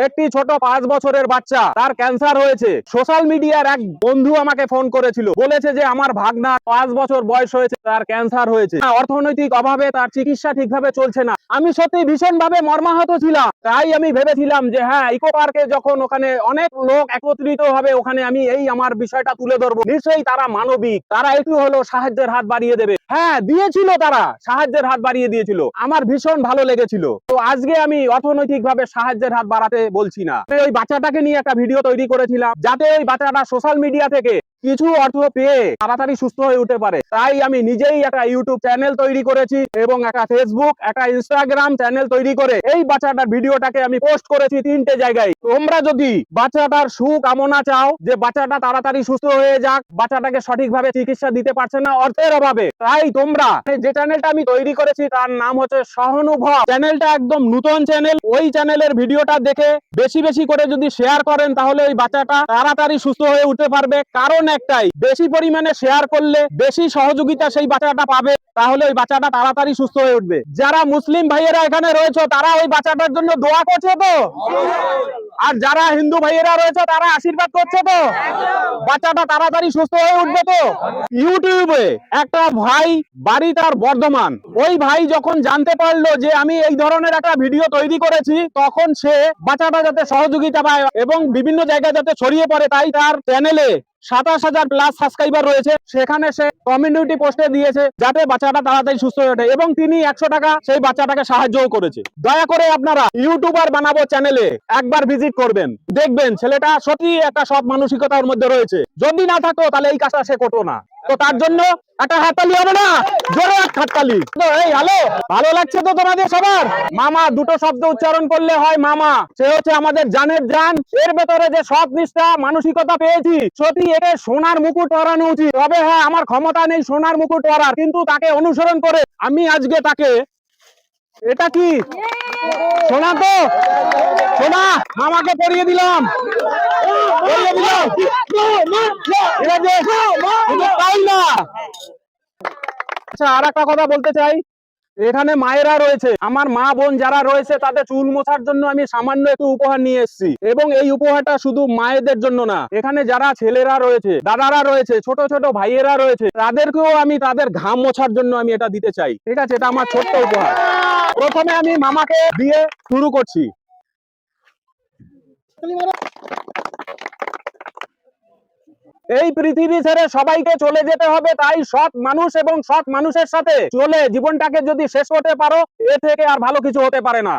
একটি ছোট পাঁচ বছরের বাচ্চা তার ক্যান্সার হয়েছে। সোশ্যাল মিডিয়ার এক বন্ধু আমাকে ফোন করেছিল। বলেছে যে আমার ভাগনা পাঁচ বছর বয়স হয়েছে তার ক্যান্সার হয়েছে। হ্যাঁ, অর্থনৈতিক অভাবে তার চিকিৎসা ঠিকভাবে চলছে না। আমি সত্যি ভীষণ ভাবে মর্মাহত ছিলাম। তাই আমি ভেবেছিলাম যে হ্যাঁ ইকো পার্কে যখন ওখানে অনেক লোক একত্রিত হবে ওখানে আমি এই আমার বিষয়টা তুলে ধরবো। নিশ্চয়ই তারা মানবিক। তারা একটু হলো সাহায্যের হাত বাড়িয়ে দেবে। হ্যাঁ দিয়েছিল তারা, সাহায্যের হাত বাড়িয়ে দিয়েছিল। আমার ভীষণ ভালো লেগেছিল। তো আজকে আমি অর্থনৈতিক ভাবে সাহায্যের হাত বাড়াতে বলছি না। ওই বাচ্চাটাকে নিয়ে একটা ভিডিও তৈরি করেছিলাম, যাতে ওই বাচ্চাটা সোশ্যাল মিডিয়া থেকে কিছু অর্থ পেয়ে তাড়াতাড়ি সুস্থ হয়ে উঠতে পারে। তাই আমি নিজেই একটা ইউটিউব চ্যানেল তৈরি করেছি এবং একটা ফেসবুক একটা ইনস্টাগ্রাম চ্যানেল তৈরি করে এই বাচ্চাটার ভিডিওটাকে আমি পোস্ট করেছি তিনটে জায়গায়। তোমরা যদি বাচ্চাটার সুকামনা চাও যে বাচ্চাটা তাড়াতাড়ি সুস্থ হয়ে যাক, বাচ্চাটাকে সঠিকভাবে চিকিৎসা দিতে পারছে না অর্থের অভাবে, তাই তোমরা যে চ্যানেলটা আমি তৈরি করেছি তার নাম হচ্ছে সহানুভব। চ্যানেলটা একদম নতুন চ্যানেল ওই চ্যানেলের ভিডিওটা দেখে বেশি বেশি করে যদি শেয়ার করেন তাহলে ওই বাচ্চাটা তাড়াতাড়ি সুস্থ হয়ে উঠতে পারবে। কারণ একটাই। বেশি পরিমাণে শেয়ার করলে বেশি সহযোগিতা সেই বাচ্চাটা পাবে, তাহলে ওই বাচ্চাটা তাড়াতাড়ি সুস্থ হয়ে উঠবে। যারা মুসলিম ভাইয়েরা এখানে রয়েছে, তারা ওই বাচ্চাটার জন্য দোয়া করছে তো? আর যারা হিন্দু ভাইয়েরা রয়েছে, তারা আশীর্বাদ করছে তো? বাচ্চাটা তাড়াতাড়ি সুস্থ হয়ে উঠবে তো? ইউটিউবে একটা ভাই, বাড়ি তার বর্ধমান। ওই ভাই যখন জানতে পারল যে আমি এই ধরনের একটা ভিডিও তৈরি করেছি, তখন সে বাচ্চাটা যাতে সহযোগিতা পায় এবং বিভিন্ন জায়গায় যাতে ছড়িয়ে পড়ে, তাই তার চ্যানেলে সাতাশ হাজার প্লাস সাবস্ক্রাইবার রয়েছে। সেখানে সে কমিউনিটি পোস্টে দিয়েছে যাতে বাচ্চাটা তাড়াতাড়ি সুস্থ হয়ে ওঠে এবং তিনি একশো টাকা সেই বাচ্চাটাকে সাহায্যও করেছে। দয়া করে আপনারা ইউটিউবার বানাবো চ্যানেলে একবার ভিজিট করবেন। দেখবেন ছেলেটা সত্যি একটা সব মানসিকতার মধ্যে রয়েছে। যদি না থাকো তাহলে এই কাজটা সে করতো না। তো তার জন্য একটা হাততালি হবে না? জোরে এক হাততালি। এই, হ্যালো? ভালো লাগছে তো তোমাদের সবার? মামা দুটো শব্দ উচ্চারণ করলে হয় মামা। সে হচ্ছে আমাদের জানের জান। এর ভেতরে যে সৎ নিষ্ঠা মানসিকতা পেয়েছি, সত্যি একে সোনার মুকুট পরানো উচিত। তবে হ্যাঁ আমার ক্ষমতা নেই সোনার মুকুট পরার, কিন্তু তাকে অনুসরণ করে আমি আজকে তাকে এটা কি? সোনা তো? সোনা, মামাকে পরিয়ে দিলাম। পরিয়ে দিলাম। আচ্ছা আর একটা কথা বলতে চাই। এখানে মায়েরা রয়েছে। আমার মা বোন যারা রয়েছে, তাদের চুল মোছার জন্য আমি সামান্য একটু উপহার নিয়ে এসেছি। এবং এই উপহারটা শুধু মায়েদের জন্য না, এখানে যারা ছেলেরা রয়েছে, দাদারা রয়েছে, ছোট ছোট ভাইয়েরা রয়েছে, তাদেরকেও আমি তাদের ঘাম মোছার জন্য আমি এটা দিতে চাই। ঠিক আছে? এটা আমার ছোট্ট উপহার। প্রথমে আমি মামাকে দিয়ে শুরু করছি। এই পৃথিবী ছেড়ে সবাইকে চলে যেতে হবে, তাই সৎ মানুষ এবং সৎ মানুষের সাথে চলে জীবনটাকে যদি শেষ হতে পারো, এ থেকে আর ভালো কিছু হতে পারে না।